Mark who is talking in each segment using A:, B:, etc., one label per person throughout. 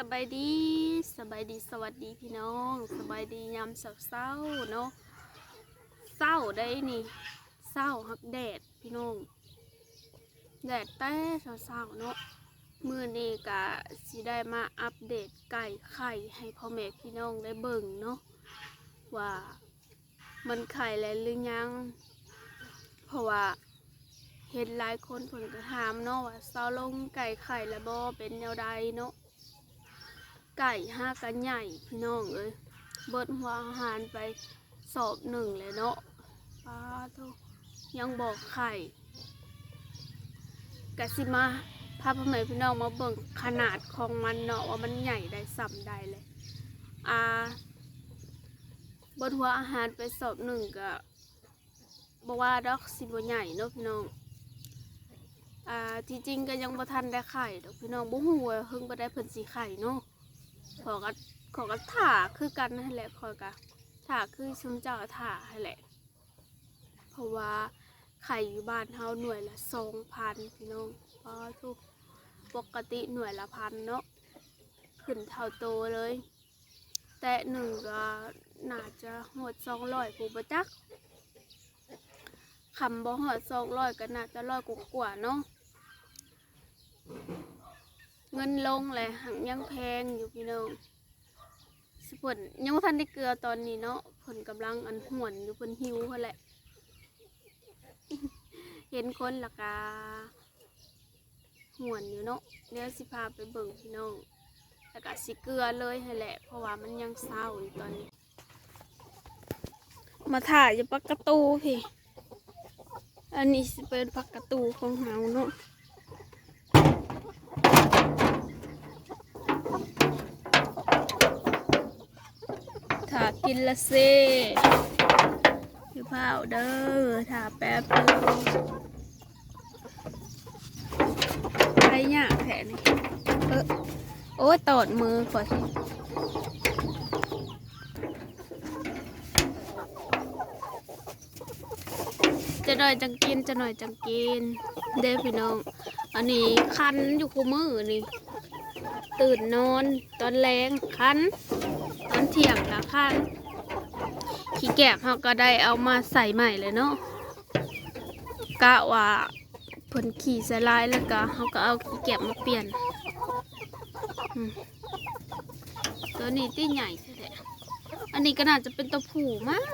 A: สบายดีสบายดีสวัสดีพี่น้องสบายดียามเศร้าๆเนาะเศร้าได้นี่เศร้าฮักแดดพี่น้องแดดแต่เศร้าๆเนาะมือนี้กะสิได้มาอัปเดตไก่ไข่ให้พ่อแม่พี่น้องได้เบิ่งเนาะว่ามันไข่แล้วหรือยัง เพราะว่าเห็นหลายคนผลกระถามเนาะว่าเศร้าลงไก่ไข่และบอเป็นแนวใดเนาะ ไก่ห้ากันใหญ่พี่น้องเอ้ยเบิดหัวอาหารไปสอบหนึ่งเลยเนาะป้าทุยังบอกไข่กะสิมาพาพ่อแม่พี่น้องมาเบิ่งขนาดของมันเนาะว่ามันใหญ่ได้สัมใดเลยอ่าเบิดหัวอาหารไปสอบหนึ่งกะบอกว่าดอกสิบใหญ่เนาะพี่น้องอ่าที่จริงก็ยังบ่ทันได้ไข่ดอกพี่น้องบ่ฮู้ว่าเพิ่งบ่ได้เพิ่นสิไข่เนาะ ขอก็ขอก็ถ่าคือกันนั่นแหละขอยก็ถ่าคือชุมเจ้าถ่าให้แหละ เพราะว่าไข่อยู่บ้านเฮาหน่วยละ2,000พี่น้องเพอทุกปกติหน่วยละพันเนาะขึ้นเท่าโตเลย แต่หนึ่งก็น่าจะหด200ผู้บ่จักคำบ่หอดสองร้อยก็น่าจะร้อยกว่าเนาะ เงินลงแหละหังยังแพงอยู่พี่น้องสผลยังบ่ทันได้เกลือตอนนี้เนาะผลกำลังอันห่วนอยู่เพิ่นหิวเขาแหละ เห็นคนละกาห่วนอยู่เนาะเดี๋ยวสิพาไปเบิ่งพี่น้องแล้วก็สิเกลือเลยให้แหละ เพราะว่ามันยังเศร้าอยู่ตอนนี้ มาถ่ายอยู่ปักกระตูพี่ อันนี้สิเป็นผักกระตูของเฮาเนาะ กินละเซ่พี่พาเด้อถ้าแป๊บเดียวไปยากแผลนี่เออโอ้ยตอดมือขอสิจะหน่อยจังกินจะหน่อยจังกิน เด้พี่น้อง อันนี้คันอยู่คู่มือนี่ ตื่นนอน ตอนแรงคัน ตอนเที่ยงก็คัน ขี้แกบเขาก็ได้เอามาใส่ใหม่เลยเนาะกะว่าเพิ่นขี่ใส่ลายแล้วก็เขาก็เอาขี้แกบมาเปลี่ยนตัวนี้ที่ใหญ่แท้อันนี้ก็น่าจะเป็นตัวผู้มั้ง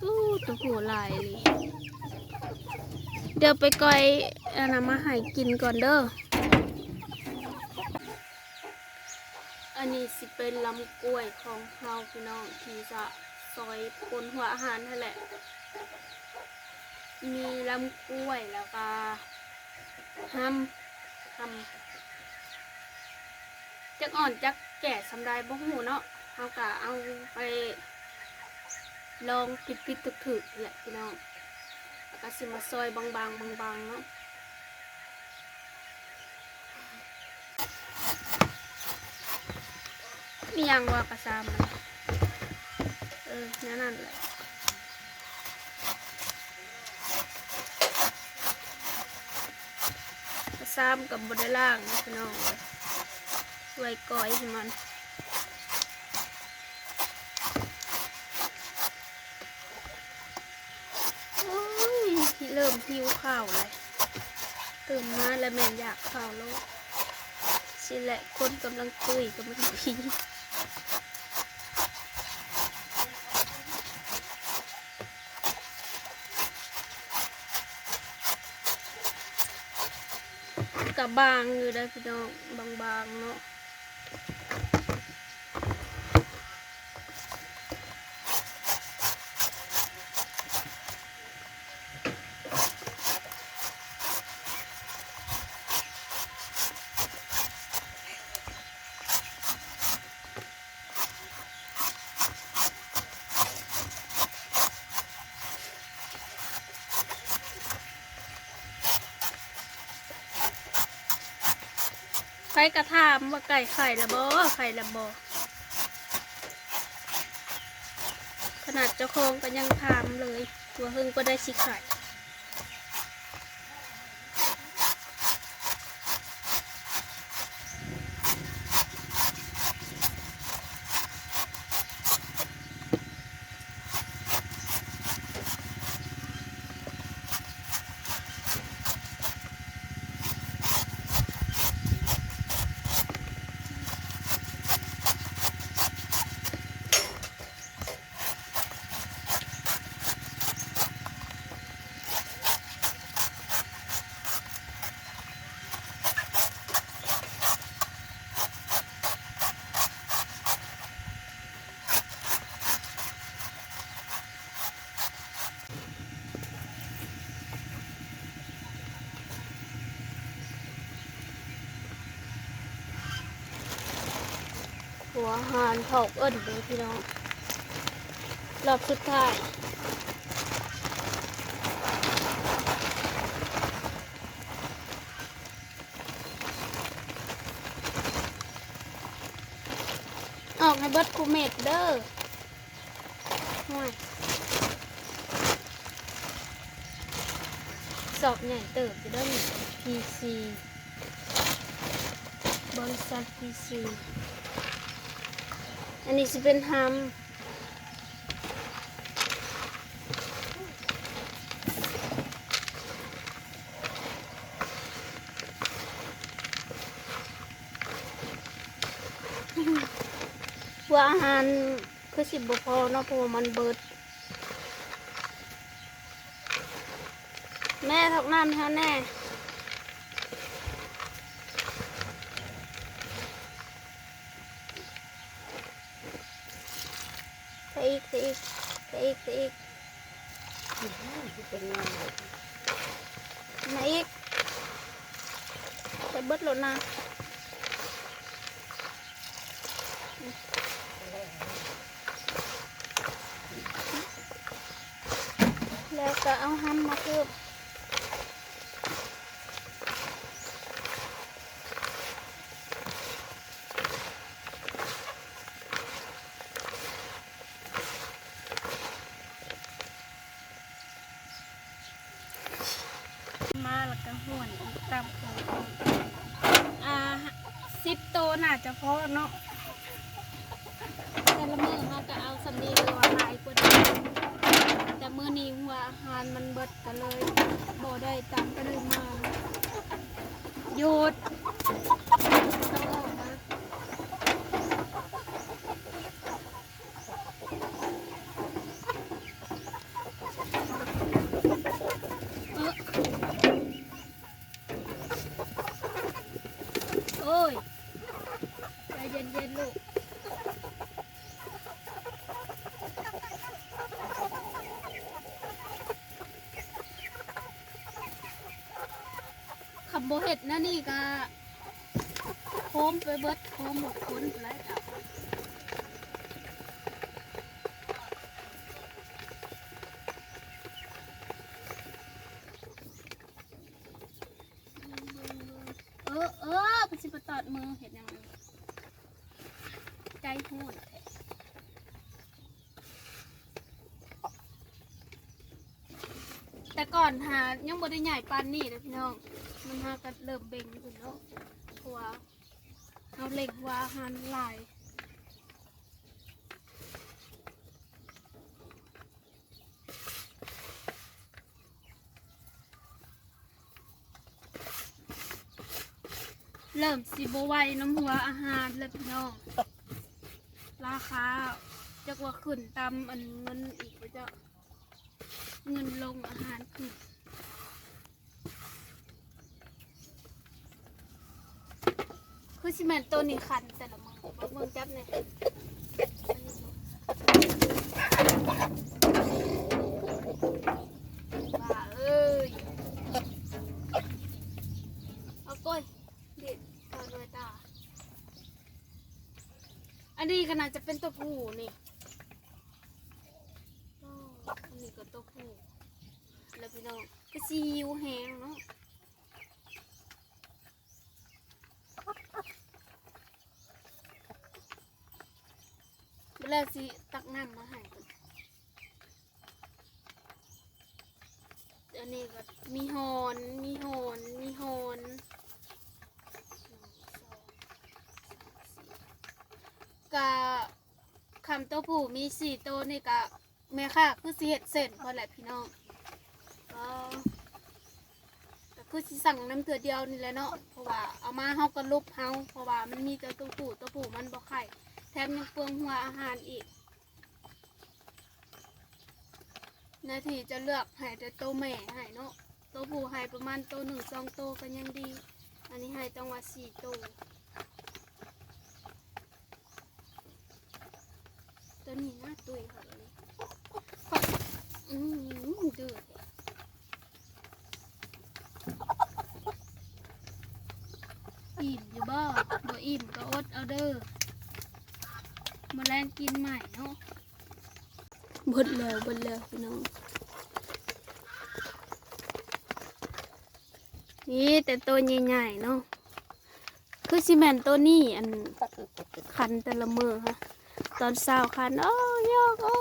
A: ตู้ตัวหัวลายเลยเดี๋ยวไปก่อยอันนั้นมาให้กินก่อนเด้อ อันนี้สิเป็นลำกล้วยของเฮาพี่น้องที่จะซอยปนหัวอาหารนั่นแหละ มีลำกล้วยแล้วก็ห้ำห้ำจักอ่อนจักแก่สำได้บ่หูเนาะเฮาก็เอาไป ลองผิดผิดถึกถึกๆแหละพี่น้องแล้วก็สิมาซอยบางๆบางๆเนาะมียังว่ากระซามมันเออนั่นนั่นแหละกระ มียังว่ามเออนั่นอะไรกับบไดล่างนะพี่น้องเลยช่วยก้อยมันโอ้ยเริ่มหิวข้าวเลยตื่นมาแล้วแม่นอยากข้าวแล้วสิแหละคนกำลังคุยกับมันพี่ กับบางอยู่ได้พี่น้องบางๆเนาะ ใครกระทามว่าไก่ไข่ละบอไข่ละบอขนาดเจ้าของก็ยังถามเลย ตัวหึงก็ได้สิไข่ หัวหานถอกเอิ้นเด้อพี่น้อง รอบสุดท้ายออกให้เบิดคูเมดเด้อห่วยสอบใหญ่เติบจะได้ PC บริษัท PC อันนี้จะเป็นฮัมว่าอาหารคือสิบบพอเนาะเพราะว่ามันเบิด แม่ทักน้ำเท่าแน่ ใส่อีกใส่อีก ใส่อีกใส่อีก
B: เป็นงาน
A: มาอีกใส่เบิดโหลดนะแล้วก็เอาห้ำมาเพิ่มมาแล้วก็ห่วนอีกตามของอ่าสิบโตวน่าจะพอ เนาะแต่ละมือเขาก็เอาสำนีหรือว่าหลายกว่านี้แต่มือนี้หัวอาหารมันเบิดกันเลยบ่ได้ตามกันเลยมาหยุดต้องออกมาเออโอ้ย ใจเย็นๆลูกขับโบเห็ดนะนี่ก็โค้มไปเบิดโค้มหมดคนไปแล้ว ออเออเปสิบตอดมือเห็นยังไงใจโหดแท้แต่ก่อนหายังบ่ได้ใหญ่ปานนี่นะพี่น้อง มันหาก็เริ่มเบ่งขึ้นแล้วทัว่าเอาเหล็กว่าอาหารหลาย เริ่มสิบไหวน้ำหัวอาหารแล้วพี่น้อง ราคาจะว่าขึ้นตามอันเงินอีกว่าจะเงินลงอาหารขึ้นคือสิแมนตัวนี้คันแต่ละมือบอกเมืองจับเนี่ยว่าเอ้ยเอาก้อยเด็ดตอนเลยตา อันนี้ก็น่าจะเป็นตัวผู้นี่โอ้อันนี้ก็ตัวผู้แล้วพี่น้องก็ซีอิวแห้งเนาะเวลาสิตักน้ำมาให้ก่อนอันนี้ก็มีหอน มีหอน มีหอนหนึ่งสองสามสี่ กะคำตัวผู้มีสี่ตัวนี่กะแม่ค่ะคือสิเห็ดเสร็จพอแหละพี่น้องก็ก็คือสิสั่งน้ำเถือเดียวนี่แหละเนาะเพราะว่าเอามาเฮาก็ลุบเฮาเพราะว่ามันมีแต่ตัวผู้ตัวผู้มันบ่ไข่แถมยังเปลืองหัวอาหารอีกนาทีจะเลือกให้แต่โตวแม่ให้เนาะโตวผู้ให้ประมาณโตวหนึ่งสองโตวก็ยังดี อันนี้ให้ต้องว่าสี่โตว ตัวนี้น่าตุยค่ะตัวนี้อืมดื้ออิ่มอยู่บ่บ่อิ่มก็อดเอาเด้อมาแรงกินใหม่เนาะบดแล้วบดแล้วพี่น้องนี่แต่ตัวใหญ่ๆเนาะคือซีเมนตัวนี้อันคันแต่ละมือฮะ ตอนเช้าคันโอ้ยอกโอ้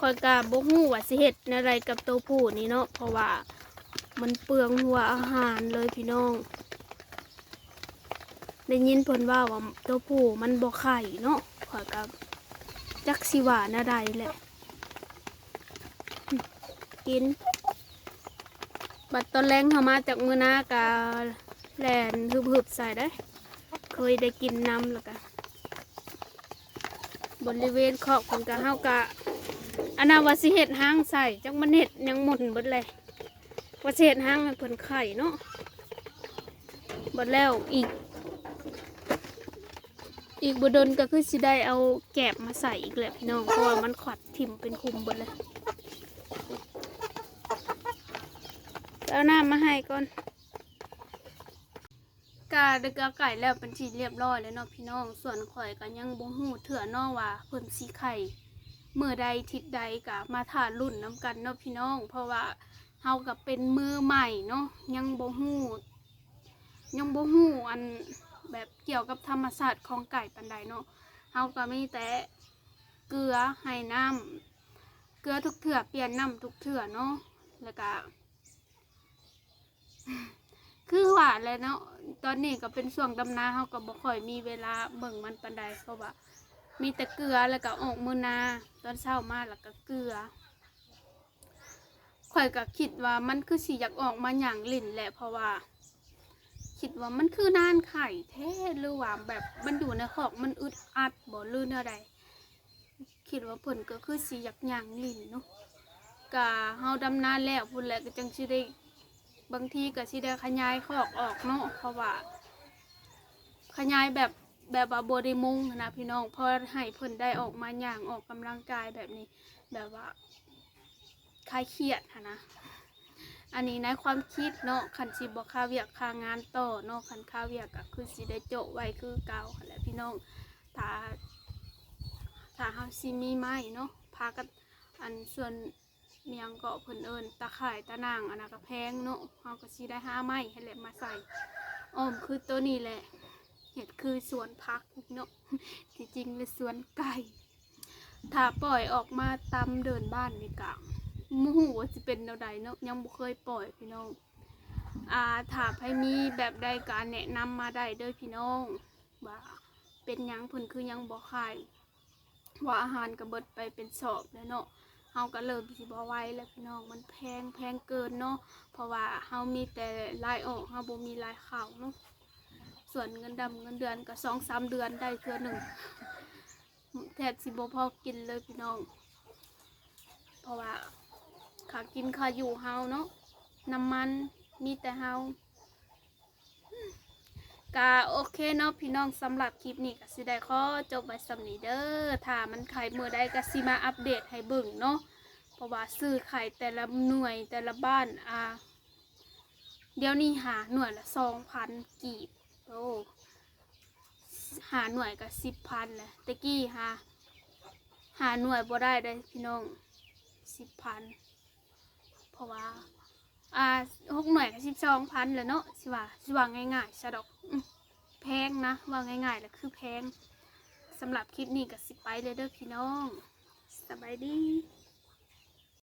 A: คอยกาบ่ฮู้ว่าสิเฮ็ดอะไรกับตัวผู้นี่เนาะเพราะว่ามันเปลืองหัวอาหารเลยพี่น้อง ได้ยินเพิ่นว่าว่าตัวผู้มันบ่ไข่เนาะขอยกับจักสิว่าหน้าใดแหละ กิน บัดตอนแรงเข้ามาจากมือหน้ากาแลนฮึบๆใส่ได้ เคยได้กินน้ำแล้วกะบริเวณขอบของกะเฮากะอันนั้นว่าสิเห็ดห้างใส่จังมันเห็ดยังหมุนเบิดเลยว่าสิเห็ดห้างให้เพิ่นไข่เนาะบัดแล้วอีก อีกบดนก็คือสิได้เอาแกบมาใส่อีกแหละพี่น้องเพราะว่ามันขวัดถิ่มเป็นคุมหมดเลย เอาน้ำมาให้ก่อนกาดึกเอาไก่แล้วเป็นทีเรียบร้อยแล้วเนาะพี่น้อง ส่วนข่อยก็ยังบ่ฮู้เถื่อน้องว่าเพิ่นสิไข่เมื่อใดทิศใดก็มาถ่านรุ่นน้ำกันเนาะพี่น้อง เพราะว่าเฮาก็เป็นมือใหม่เนาะยังบ่ฮู้ยังบ่ฮู้อันแบบเกี่ยวกับธรรมศาสตร์ของไก่ปันใดเนาะเฮาก็มีแต่เกลือให้น้ำเกลือทุกเถื่อเปลี่ยนน้ำทุกเถื่อเนาะแล้วก็ คือว่าแล้วเนาะตอนนี้ก็เป็นช่วงดำนาเฮาก็บ่ค่อยมีเวลาเบิ่งมันปันใดเพราว่า มีแต่เกลือแล้วก็ออกมือนา ตอนเช้ามาแล้วก็เกลือข่อยก็คิดว่ามันคือสิอยากออกมาหยังลิ่นแหละเพราะว่า คิดว่ามันคือนานไข่แท้หรือว่าแบบมันอยู่ในขอกมันอึดอัดบ่ลื่นอะไรคิดว่าเพิ่นก็คือสิอยากอย่างลิ้นเนาะกะเฮาดำนาแล้วพุ่นแหละก็จังสิได้ บางทีก็สิได้ขยายขอกออกเนาะเพราะว่า ขยายแบบแบบว่าบ่ได้มุงนะพี่น้องพอให้เพิ่นได้ออกมาอย่างออกกำลังกายแบบนี้ แบบว่าคลายเครียดนะอันนี้ในความคิดเนาะคันสิบ่ค่าเวียกค่างานต่อเนาะคันค่าเวียกก็คือสิได้โจไว้คือเก่าแหละพี่น้องถ้าถ้าเฮาสิมีไม้เนาะพากันอันส่วน เมียงเกาะเพิ่นเอิ้นตะข่ายตะนางอันนั้นก็แพงเนาะเฮาก็สิได้ห้าไม้ให้แหละมาใส่อ้อมคือตัวนี้แหละเห็ดคือสวนพักเนาะที่จริงเป็นสวนไก่ถ้าปล่อยออกมาตามเดินบ้านนี่กะมูว่าจะเป็นแนวใดเนาะยังบ่เคยปล่อยพี่น้องอ่าถ้าใครมีแบบใดการแนะนำมาได้เด้อพี่น้องว่าเป็นยังเพิ่นคือยังบ่ขายว่าอาหารก็เบิดไปเป็นสอบแล้วเนาะ เฮาก็เริ่มสิบ่ไหวแล้วพี่น้องมันแพงแพงเกินเนาะเพราะว่าเฮามีแต่รายออกเฮาบ่มีรายเข้าเนาะส่วนเงินดำเงินเดือนก็2-3เดือนได้เทื่อหนึ่งแทบสิบ่พอกินเลยพี่น้อง เพราะว่าขากินขาอยู่เฮาเนาะน้ำมันมีแต่เฮา กาโอเคเนาะพี่น้องสำหรับคลิปนี้ก็สิได้ข้อจบไว้สำนี้เด้อถ้ามันไข่มือใดก็สิมาอัปเดตให้เบิ่งเนาะเพราะว่าซื้อไข่แต่ละหน่วยแต่ละบ้านอ่าเดี๋ยวนี้หาหน่วยละสองพันกีบโอ้หาหน่วยก็สิบพันเลยตะกี้หาหาหน่วยบ่ได้ได้พี่น้องสิบพันเพราะว่า อ่าหกหน่วยกับสิบสองพันแหล้วเนาะสิว่าสิว่าง่ายๆสะดอกแพงนะว่าง่ายๆแล้วคือแพงสำหรับคลิปนี้กับสิไปเลยเด้อพี่น้องสบายดี